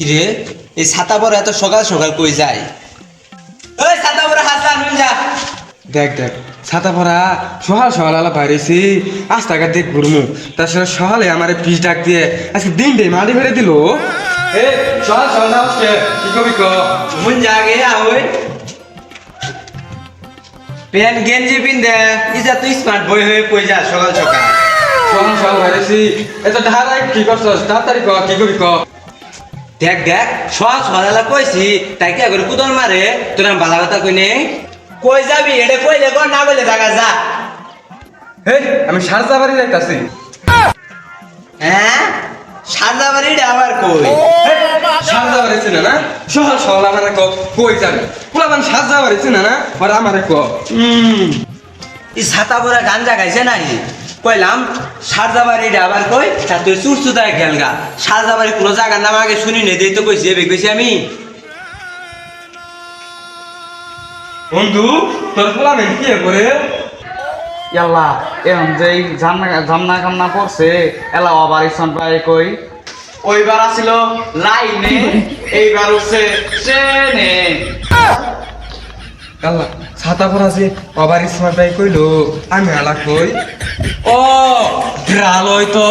কিরে এই ছাতা বড় এত সকাল সকাল কই যায়? ওই ছাতা বড় হাত যা। দেখ দেখ ছাতা পরা সকাল সকাল আলা বাইরেছি রাস্তাঘাট দিয়ে ঘুরমু। তার সাথে সকালে আমার পিস ডাক দিয়ে আজকে দিন দে মারি ফেলে দিল। এ সকাল সকাল না উঠে কি কবি ক? মুন জাগে আওই প্যান্ট গেঞ্জি পিন্দে ইজা তুই স্মার্ট বই হয়ে কই যা সকাল সকাল। সকাল সকাল বাইরেছি এত ধারাই কি করছস? তাড়াতাড়ি ক কি কবি ক? দেখ দেখ সকাল সকাল কইছি তাই কি করে কুদল মারে? তোর বালা কথা কই নেই কই যাবি? এটা কইলে কর না কইলে জাগা যা। হে আমি সারজা বাড়ি যাইতাছি। হ্যাঁ? সাদা বাড়িটা আবার কই? সারজা বাড়ি চিনে না? সকাল সকাল আমার ক কই যাবে? পুলাবান সারজা বাড়ি চিনে না? আর আমার ক এই ছাতা পরা গাঞ্জা খাইছে নাই কইলাম সারদাবাড়িটা আবার কই? তা তুই চুর চুদায় খেলগা সারদাবাড়ি কোনো জায়গার নাম আগে শুনি নেই দেই তো কইছি এবে কইছি আমি। বন্ধু তোর পুলাবেন কি করে? ইয়াল্লা এখন যেই ঝামনা ঝামনা কামনা পড়ছে এলা আবার ইসন পায় কই? ওইবার আসিল লাইনে এইবার হচ্ছে ট্রেনে। আল্লাহ ছাতা পরা অবার স্মার্ট বাই কইলো আমি আলা কই? ও গ্রালয় তো।